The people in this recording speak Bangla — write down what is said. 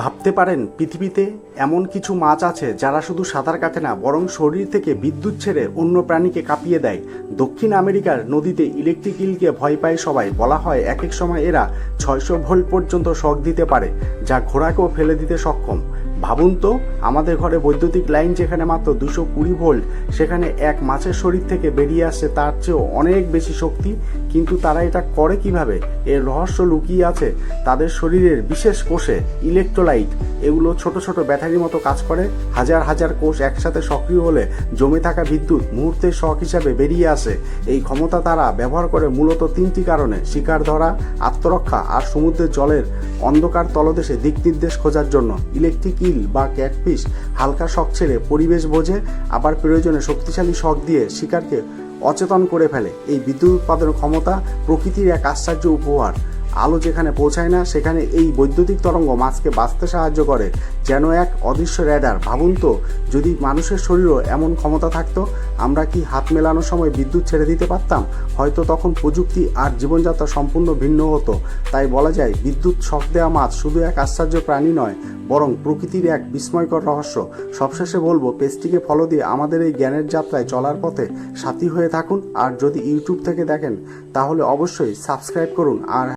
ভাবতে পারেন পৃথিবীতে এমন কিছু মাছ আছে যারা শুধু সাঁতার কাটে না, বরং শরীর থেকে বিদ্যুৎ ছেড়ে অন্য প্রাণীকে কাঁপিয়ে দেয়। দক্ষিণ আমেরিকার নদীতে ইলেকট্রিক ইলকে ভয় পায় সবাই, বলা হয় এক এক সময় এরা ছয়শো ভোল্ট পর্যন্ত শখ দিতে পারে, যা ঘোড়াকেও ফেলে দিতে সক্ষম। ভাবুন তো, আমাদের ঘরে বৈদ্যুতিক লাইন যেখানে মাত্র দুশো কুড়ি ভোল্ট, সেখানে এক মাছের শরীর থেকে বেরিয়ে আসছে, তার চেয়েও অনেক বেশি শক্তি। কিন্তু তারা এটা করে কীভাবে? এর রহস্য লুকিয়ে আছে তাদের শরীরের বিশেষ কোষে ইলেকট্রোলাইট এগুলো ছোট ছোট ব্যাটারির মতো কাজ করে। হাজার হাজার কোষ একসাথে সক্রিয় হলে জমে থাকা বিদ্যুৎ মুহূর্তের শখ হিসাবে বেরিয়ে আসে। এই ক্ষমতা তারা ব্যবহার করে মূলত তিনটি কারণে, শিকার ধরা, আত্মরক্ষা আর সমুদ্রের জলের অন্ধকার তলদেশে দিক নির্দেশ খোঁজার জন্য ইলেকট্রিক ইল বা ক্যাটফিশ হালকা শখ ছেড়ে পরিবেশ বোঝে, আবার প্রয়োজনে শক্তিশালী শখ দিয়ে শিকারকে অচেতন করে ফেলে। এই বিদ্যুৎ উৎপাদন ক্ষমতা প্রকৃতির এক আশ্চর্য উপহার। আলো যেখানে পৌঁছায় না, সেখানে এই বৈদ্যুতিক তরঙ্গ মাছকে বাঁচতে সাহায্য করে। যেন এক অদৃশ্য র্যাডার ভাবুন তো, যদি মানুষের শরীরও এমন ক্ষমতা থাকতো, আমরা কি হাত মেলানোর সময় বিদ্যুৎ ছেড়ে দিতে পারতাম? হয়তো তখন প্রযুক্তি আর জীবনযাত্রা সম্পূর্ণ ভিন্ন হতো। তাই বলা যায়, বিদ্যুৎ শখ দেওয়া মাছ শুধু এক আশ্চর্য প্রাণী নয়, বরং প্রকৃতির এক বিস্ময়কর রহস্য। সবশেষে বলব, পেজটিকে ফলো দিয়ে আমাদের এই জ্ঞানের যাত্রায় চলার পথে সাথী হয়ে থাকুন। আর যদি ইউটিউব থেকে দেখেন, তাহলে অবশ্যই সাবস্ক্রাইব করুন। আর